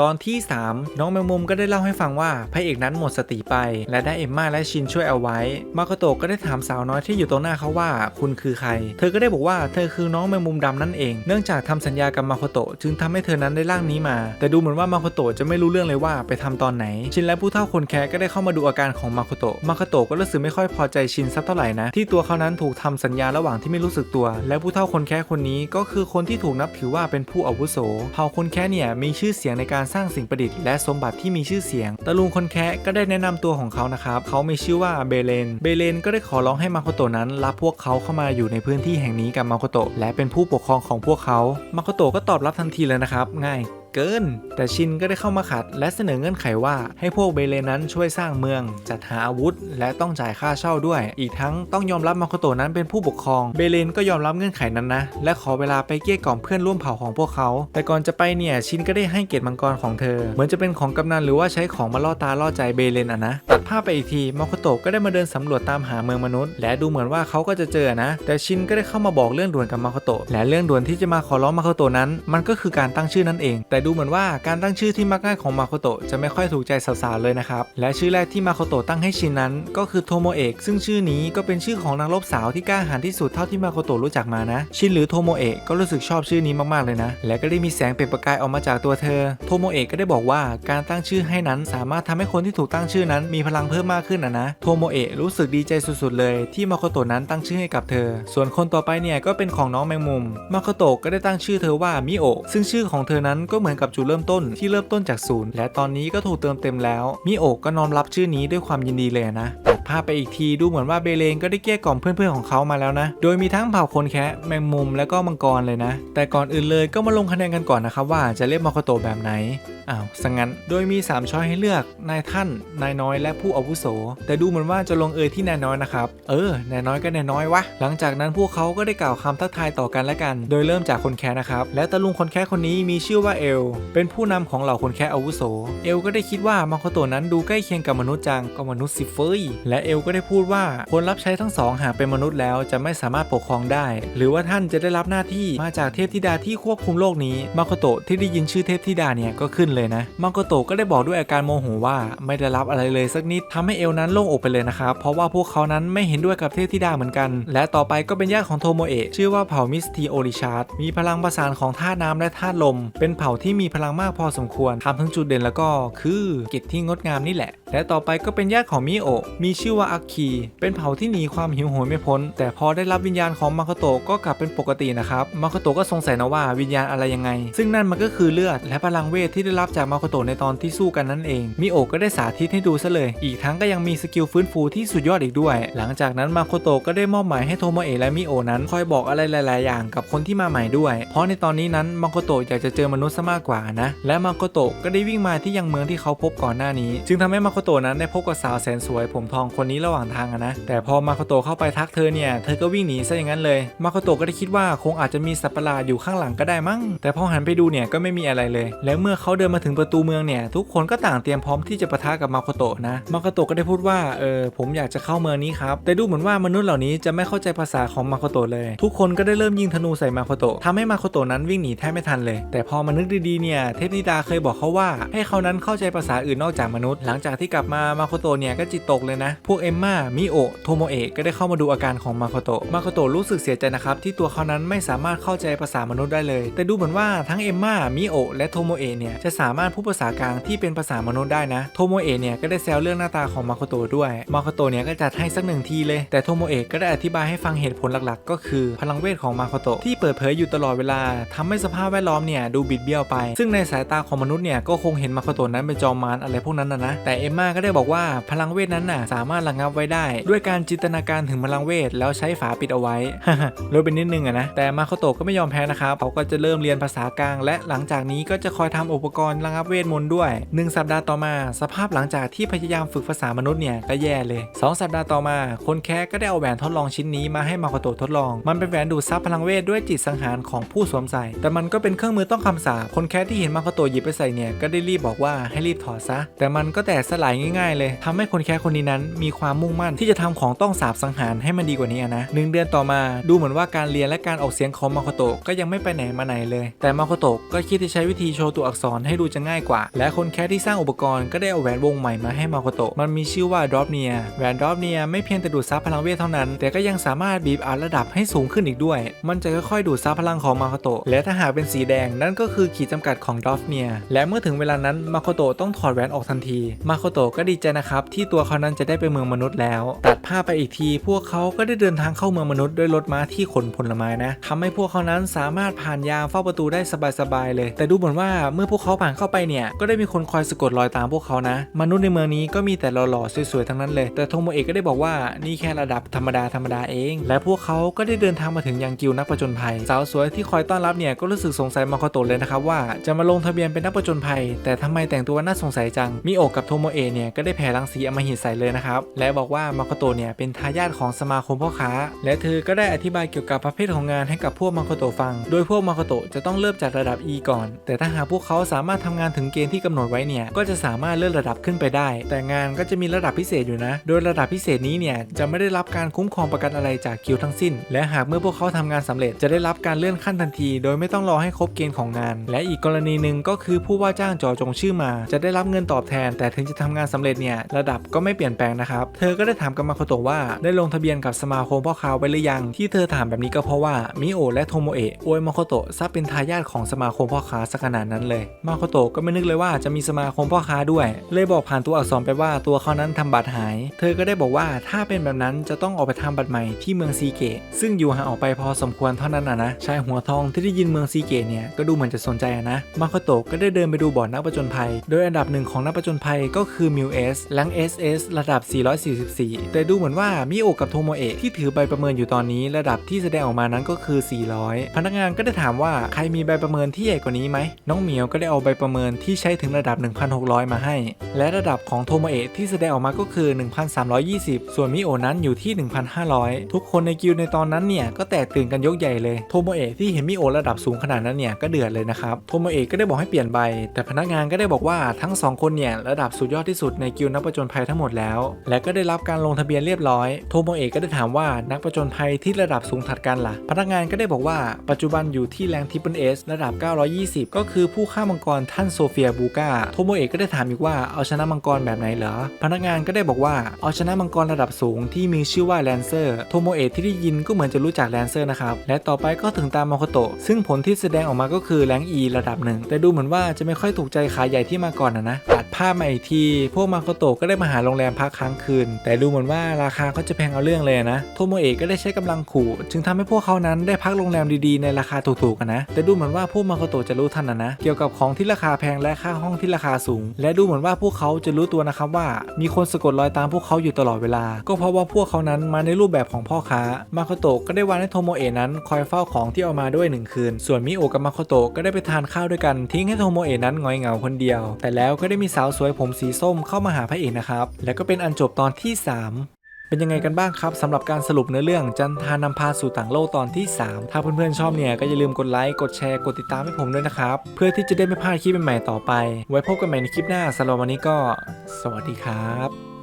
ตอนที่ 3 น้องแมงมุมก็ได้เล่าให้ฟังว่าพระเอกนั้นหมดสติไป และได้เอมมาและชินช่วยเอาไว้ มาโกโตะก็ได้ถามสาวน้อยที่อยู่ตรงหน้าเขาว่า คุณคือใคร เธอก็ได้บอกว่าเธอคือน้องแมงมุมดำนั่นเอง เนื่องจากทำสัญญากับมาโกโตะจึงทำให้เธอนั้นได้ร่างนี้มา แต่ดูเหมือนว่ามาโกโตะจะไม่รู้เรื่องเลยว่าไปทำตอนไหน ชินและผู้เฒ่าคนแคะก็ได้เข้ามาดูอาการของมาโกโตะ มาโกโตะก็รู้สึกไม่ค่อยพอใจชินสักเท่าไหร่นะ ที่ตัวเขานั้นถูกทำสัญญาระหว่างที่ไม่รู้สึกตัว และผู้เฒ่าคนแคะคนนี้ก็คือคนที่ถูกนับถือว่าเป็นผู้อาวุโส เผ่าคนแคะเนี่ยมีชื่อเสียงในการสร้างสิ่งประดิษฐ์และสมบัติที่มีชื่อเสียง ตะลุงคนแคะก็ได้แนะนำตัวของเขานะครับ เขามีชื่อว่าเบเลน เบเลนก็ได้ขอร้องให้มาโคโตะนั้น รับพวกเขาเข้ามาอยู่ในพื้นที่แห่งนี้กับมาโคโตะและเป็นผู้ปกครองของพวกเขา มาโคโตะก็ตอบรับทันทีเลยนะครับ ง่าย เกิน แต่ชินก็ได้เข้ามาขัด และเสนอเงื่อนไขว่าให้พวกเบเลนนั้นช่วยสร้างเมือง จัดหาอาวุธ และต้องจ่ายค่าเช่าด้วย อีกทั้งต้องยอมรับมาโคโตะนั้นเป็นผู้ปกครอง เบเลนก็ยอมรับเงื่อนไขนั้นนะ และขอเวลาไปเกลี้ยกล่อมเพื่อนร่วมเผ่าของพวกเขา แต่ก่อนจะไปเนี่ยชินก็ได้ให้เกียรติมังกรของเธอ เหมือนจะเป็นของกำนันหรือว่าใช้ของมาล่อตาล่อใจเบเลนอะนะตัดภาพไปอีกทีมาโคโตะก็ได้มาเดินสำรวจตามหาเมืองมนุษย์ และดูเหมือนว่าเขาก็จะเจอนะ แต่ชินก็ได้เข้ามาบอกเรื่องด่วนกับมาโคโตะและเรื่องด่วนที่จะมาขอร้องมาโคโตะนั้น มันก็คือการตั้งชื่อนั่นเอง แต่ดูเหมือนว่าการตั้งชื่อที่มักง่ายของมาโคโตะจะไม่ค่อยถูกใจสาวๆเลยนะครับ และชื่อแรกที่มาโคโตะตั้งให้ชินนั้น ก็คือโทโมเอะซึ่งชื่อนี้ก็เป็นชื่อของนักรบสาวที่กล้าหาญที่สุดเท่าที่มาโคโตะรู้จักมานะ ชินหรือโทโมเอะก็รู้สึกชอบชื่อนี้มากๆเลยนะ และก็ได้มีแสงเปล่งประกายออกมาจากตัวเธอ โทโมเอะก็ได้บอกว่าการตั้งชื่อให้นั้นสามารถทำให้คนที่ถูกตั้งชื่อนั้นมีพลังเพิ่มมากขึ้นนะนะ โทโมเอะรู้สึกดีใจสุดๆเลย ที่มาโคโตะนั้นตั้งชื่อให้กับเธอ ส่วนคนต่อไปเนี่ยก็เป็นของน้องแมงมุม มาโคโตะก็ได้ตั้งชื่อเธอว่ามิโอะซึ่งชื่อของเธอนั้นก็เหมือนกับจุดเริ่มต้นที่เริ่มต้นจากศูนย์และตอนนี้ก็ถูกเติมเต็มแล้ว มิโอกก็น้อมรับชื่อนี้ด้วยความยินดีเลยนะตัดภาพไปอีกทีดูเหมือนว่าเบเลนก็ได้เกลี้ยกล่อมเพื่อนๆของเขามาแล้วนะ โดยมีทั้งเผ่าคนแคะแมงมุมและก็มังกรเลยนะ แต่ก่อนอื่นเลยก็มาลงคะแนนกันก่อนนะครับว่าจะเรียกมาโคโตแบบไหน อ้าวสังงั้น โดยมี 3 ช้อยให้เลือก นายท่าน นายน้อยและผู้อาวุโส แต่ดูเหมือนว่าจะลงเอยที่นายน้อยนะครับ เออ นายน้อยก็นายน้อยวะ หลังจากนั้นพวกเขาก็ได้กล่าวคำทักทายต่อกันและกัน โดยเริ่มจากคนแค่นะครับ และตะลุงคนแค่คนนี้มีชื่อว่าเอล เป็นผู้นำของเหล่าคนแค่อาวุโส เอลก็ได้คิดว่ามาโคโตนั้นดูใกล้เคียงกับมนุษย์จังก็มนุษย์สิเฟย และเอลก็ได้พูดว่าคนรับใช้ทั้งสองหากเป็นมนุษย์แล้วจะไม่สามารถปกครองได้ หรือว่าท่านจะได้รับหน้าที่มาจากเทพธิดาที่ควบคุมโลกนี้มาโคโตที่ได้ยินชื่อเทพธิดาเนี่ยก็ขึ้นเลยนะมาโคโตก็ได้บอกด้วยอาการโมโหว่าไม่ได้รับอะไรเลยสักนิดทำให้เอลนั้นโล่งอกไปเลยนะครับ เพราะว่าพวกเขานั้นไม่เห็นด้วยกับเทพธิดาเหมือนกัน และต่อไปก็เป็นญาติของโทโมเอะชื่อว่าเผ่ามิสทีโอริชาร์ดมีพลังประสานของธาตุน้ำและธาตุลม เป็นเผ่าที่มีพลังมากพอสมควรทำทั้งจุดเด่นแล้วก็คือกิจที่งดงามนี่แหละ และต่อไปก็เป็นญาติของมิโอมีชื่อว่าอักคี เป็นเผ่าที่หนีความหิวโหยไม่พ้น แต่พอได้รับวิญญาณของมาโคโตก็กลับเป็นปกตินะครับมาโคโตก็สงสัยนะว่าวิญญาณอะไรยังไง ซึ่งนั่นมันก็คือเลือดและพลังเวทที่ได้รับจากมาโคโตะในตอนที่สู้กันนั่นเองมิโอะก็ได้สาธิตให้ดูซะเลย อีกทั้งก็ยังมีสกิลฟื้นฟูที่สุดยอดอีกด้วย หลังจากนั้นมาโคโตะก็ได้มอบหมายให้โทโมเอะและมิโอะนั้น คอยบอกอะไรหลาย ๆ อย่างกับคนที่มาใหม่ด้วย เพราะในตอนนี้นั้นมาโคโตะอยากจะเจอมนุษย์ซะมากกว่านะ และมาโคโตะก็ได้วิ่งมาที่ยังเมืองที่เขาพบก่อนหน้านี้ จึงทำให้มาโคโตะนั้นได้พบกับสาวแสนสวยผมทองคนนี้ระหว่างทางนะ แต่พอมาโคโตะเข้าไปทักเธอเนี่ย เธอก็วิ่งหนีซะอย่างนั้นเลย มาโคโตะก็ได้คิดว่าคงอาจจะมีสัตว์ประหลาดอยู่ข้างหลังก็ได้มั้ง แต่พอหันไปดูเนี่ยก็ไม่มีอะไรเลย แล้วเมื่อเขาเดินมาถึงประตูเมืองเนี่ย ทุกคนก็ต่างเตรียมพร้อมที่จะปะทะกับมาโคโตะนะมาโคโตะก็ได้พูดว่าเออผมอยากจะเข้าเมืองนี้ครับแต่ดูเหมือนว่ามนุษย์เหล่านี้จะไม่เข้าใจภาษาของมาโคโตะเลย ทุกคนก็ได้เริ่มยิงธนูใส่มาโคโตะทำให้มาโคโตะนั้นวิ่งหนีแทบไม่ทันเลย แต่พอมานึกดีๆเนี่ยเทพธิดาเคยบอกเขาว่า ให้เขานั้นเข้าใจภาษาอื่นนอกจากมนุษย์ หลังจากที่กลับมามาโคโตะเนี่ยก็จิตตกเลยนะ พวกเอมมามิโอโทโมเอะก็ได้เข้ามาดูอาการของมาโคโตะมาโคโตะรู้สึกเสียใจนะครับที่ตัวเขานั้นไม่สามารถเข้าใจภาษามนุษย์ได้เลย แต่ดูเหมือนว่าทั้งเอมมามิโอและโทโมเอะเนี่ยจะสามารถพูดภาษากลางที่เป็นภาษามนุษย์ได้นะ โทโมเอะเนี่ยก็ได้แซวเรื่องหน้าตาของมาโคโตะด้วย มาโคโตะเนี่ยก็จัดให้สักหนึ่งทีเลย แต่โทโมเอะก็ได้อธิบายให้ฟังเหตุผลหลักๆ ก็คือพลังเวทของมาโคโตะที่เปิดเผยอยู่ตลอดเวลาทำให้สภาพแวดล้อมเนี่ยดูบิดเบี้ยวไป ซึ่งในสายตาของมนุษย์เนี่ยก็คงเห็นมาโคโตะนั้นเป็นจอมมารอะไรพวกนั้นนะนะ แต่เอมมาก็ได้บอกว่าพลังเวทนั้นน่ะสามารถระงับไว้ได้ ด้วยการจินตนาการถึงพลังเวท แล้วใช้ฝาปิดเอาไว้ลดเป็นนิดนึงอะนะแต่มาโคโตะก็ไม่ยอมแพ้นะครับเขาก็จะเริ่มเรียนภาษากลาง และหลังจากนี้ก็จะคอยทำอุปกรณระงับเวทมนต์ด้วย 1 สัปดาห์ต่อมา สภาพหลังจากที่พยายามฝึกภาษามนุษย์เนี่ยก็แย่เลย 2 สัปดาห์ต่อมา คนแค่ก็ได้เอาแหวนทดลองชิ้นนี้มาให้มาโคโตทดลอง มันเป็นแหวนดูดซับพลังเวทด้วยจิตสังหารของผู้สวมใส่ แต่มันก็เป็นเครื่องมือต้องคำสาปคนแค่ที่เห็นมาโคโตหยิบไปใส่เนี่ยก็ได้รีบบอกว่าให้รีบถอดซะ แต่มันก็แตกสลายง่ายๆ เลยทำให้คนแค่คนนี้นั้น มีความมุ่งมั่นที่จะทำของต้องสาบสังหารให้มันดีกว่านี้นะหนึ่งเดือนต่อมาดูเหมือนว่าการเรียนและการออกเสียงของมาโคโตก็ยังไม่ไปไหนมาไหนเลย แต่มาโคโตก็คิดที่ใช้วิธีโชว์ตัวอักษรให้ดูดูจะง่ายกว่า และคนแคสที่สร้างอุปกรณ์ก็ได้เอาแหวนวงใหม่มาให้มาโคโตะมันมีชื่อว่าดรอปเนียแหวนดรอปเนียไม่เพียงแต่ดูดซับพลังเวทเท่านั้น แต่ก็ยังสามารถบีบอัพระดับให้สูงขึ้นอีกด้วย มันจะค่อยๆดูดซับพลังของมาโคโตะและถ้าหากเป็นสีแดงนั่นก็คือขีดจำกัดของดรอปเนียและเมื่อถึงเวลานั้นมาโคโตะต้องถอดแหวนออกทันที มาโคโตะก็ดีใจนะครับที่ตัวเขานั้นจะได้ไปเมืองมนุษย์แล้ว ตัดภาพไปอีกที พวกเขาก็ได้เดินทางเข้าเมืองมนุษย์ด้วยรถม้าที่ขนผลไม้นะทำให้พวกเขานั้นสามารถผ่านยามเฝ้าประตูได้สบายๆเลย แต่ดูเหมือนว่าเมื่อพวกเขาผ่านเข้าไปเนี่ยก็ได้มีคนคอยสะกดรอยตามพวกเขานะ มนุษย์ในเมืองนี้ก็มีแต่หล่อๆสวยๆทั้งนั้นเลย แต่โทโมเอะก็ได้บอกว่านี่แค่ระดับธรรมดาธรรมดาเอง และพวกเขาก็ได้เดินทางมาถึงยังกิวนักผจญภัย สาวสวยที่คอยต้อนรับเนี่ยก็รู้สึกสงสัยมาโคโตเลยนะครับว่าจะมาลงทะเบียนเป็นนักผจญภัย แต่ทำไมแต่งตัวน่าสงสัยจังมิโอะกับโทโมเอะเนี่ยก็ได้แผ่รังสีอมหิตใส่เลยนะครับและบอกว่ามาโคโตเนี่ยเป็นทายาทของสมาคมพ่อค้า และเธอก็ได้อธิบายเกี่ยวกับประเภทของงานให้กับพวกมาโคโตฟัง โดยพวกมาโคโตจะต้องเริ่มจากระดับ E ก่อน แต่ถ้าหากพวกเขาสามารถทำงานถึงเกณฑ์ที่กำหนดไว้เนี่ยก็จะสามารถเลื่อนระดับขึ้นไปได้ แต่งานก็จะมีระดับพิเศษอยู่นะ โดยระดับพิเศษนี้เนี่ยจะไม่ได้รับการคุ้มครองประกันอะไรจากกิลด์ทั้งสิ้น และหากเมื่อพวกเขาทำงานสำเร็จจะได้รับการเลื่อนขั้นทันที โดยไม่ต้องรอให้ครบเกณฑ์ของงาน และอีกกรณีหนึ่งก็คือผู้ว่าจ้างจ่อจงชื่อมา จะได้รับเงินตอบแทน แต่ถึงจะทำงานสำเร็จเนี่ยระดับก็ไม่เปลี่ยนแปลงนะครับเธอก็ได้ถามกับมาโคโตะว่าได้ลงทะเบียนกับสมาคมพ่อค้าไว้หรือยัง ที่เธอถามแบบนี้ก็เพราะว่ามิโอและโทโมเอะอวยมาโคโตะซะเป็นทายาทของสมาคมพ่อค้าสักขนาดนั้นเลยมาโคโตะก็ไม่นึกเลยว่าจะมีสมาคมพ่อค้าด้วย เลยบอกผ่านตัวอักษรไปว่าตัวเขานั้นทำบัตรหาย เธอก็ได้บอกว่าถ้าเป็นแบบนั้นจะต้องออกไปทำบัตรใหม่ที่เมืองซีเกะซึ่งอยู่ห่างออกไปพอสมควรเท่านั้นนะนะชายหัวทองที่ได้ยินเมืองซีเกะเนี่ยก็ดูเหมือนจะสนใจนะมาโคโตะก็ได้เดินไปดูบอร์ดนักผจญภัย โดยอันดับหนึ่งของนักผจญภัยก็คือมิวเอสแลงเอสเอสระดับ 444 แต่ดูเหมือนว่ามิโอกับโทโมเอะที่ถือใบประเมินอยู่ตอนนี้ระดับที่แสดงออกมานั้นก็คือ 400 พนักงานก็ได้ถามว่าใครมีใบประเมินที่ใหญ่กว่านี้ไหมน้องเหมียวก็ได้เอาใบประเมินที่ใช้ถึงระดับ 1,600 มาให้ และระดับของโทโมเอะที่แสดงออกมาก็คือ 1,320 ส่วนมิโอนั้นอยู่ที่ 1,500 ทุกคนในกิลในตอนนั้นเนี่ยก็แตกตื่นกันยกใหญ่เลยโทโมเอะที่เห็นมิโอระดับสูงขนาดนั้นเนี่ยก็เดือดเลยนะครับโทโมเอะก็ได้บอกให้เปลี่ยนใบ แต่พนักงานก็ได้บอกว่าทั้งสองคนเนี่ยระดับสุดยอดที่สุดในกิลนักผจญภัยทั้งหมดแล้ว และก็ได้รับการลงทะเบียนเรียบร้อยโทโมเอะก็ได้ถามว่านักผจญภัยที่ระดับสูงถัดกันล่ะ พนักงานก็ได้บอกว่าปัจจุบันอยู่ที่แรงทิปเปิลเอสระดับ 920 ก็คือผู้ฆ่ามังกรท่านโซเฟียบูกาโทโมเอะก็ได้ถามอีกว่าเอาชนะมังกรแบบไหนเหรอ พนักงานก็ได้บอกว่าเอาชนะมังกรระดับสูงที่มีชื่อว่าแลนเซอร์โทโมเอะที่ได้ยินก็เหมือนจะรู้จักแลนเซอร์นะครับและต่อไปก็ถึงตามมาโคโตะซึ่งผลที่แสดงออกมาก็คือแรง E ระดับหนึ่งแต่ดูเหมือนว่าจะไม่ค่อยถูกใจขาใหญ่ที่มาก่อนนะนะตัดภาพมาอีกทีพวกมาโคโตะก็ได้มาหาโรงแรมพักค้างคืน แต่ดูเหมือนว่าราคาก็จะแพงเอาเรื่องเลยนะโทโมเอะก็ได้ใช้กำลังขู่ จึงทำให้พวกเขานั้นได้พักโรงแรมดีๆในราคาถูกๆกันนะแต่ดูเหมือนว่าพวกมาโคโตะจะรู้ทันนะนะเกี่ยวกับของที่ราคาแพงและค่าห้องที่ราคาสูง และดูเหมือนว่าพวกเขาจะรู้ตัวนะครับว่า มีคนสะกดรอยตามพวกเขาอยู่ตลอดเวลา ก็เพราะว่าพวกเขานั้นมาในรูปแบบของพ่อค้ามาโคโตะก็ได้วานให้โทโมเอะนั้นคอยเฝ้าของที่เอามาด้วยหนึ่งคืน ส่วนมิโอกับมาโคโตะก็ได้ไปทานข้าวด้วยกันทิ้งให้โทโมเอะนั้นงอยเหงาคนเดียว แต่แล้วก็ได้มีสาวสวยผมสีส้มเข้ามาหาพระเอกนะครับและก็เป็นอันจบตอนที่ 3 เป็นยังไงกันบ้างครับสำหรับการสรุปเนื้อเรื่องจันทานำพาสู่ต่างโลกตอนที่ 3 ถ้าเพื่อนๆชอบเนี่ยก็อย่าลืมกดไลค์กดแชร์กดติดตามให้ผมด้วยนะครับ เพื่อที่จะได้ไม่พลาดคลิปใหม่ๆต่อไป ไว้พบกันใหม่ในคลิปหน้าสำหรับวันนี้ก็ สวัสดีครับ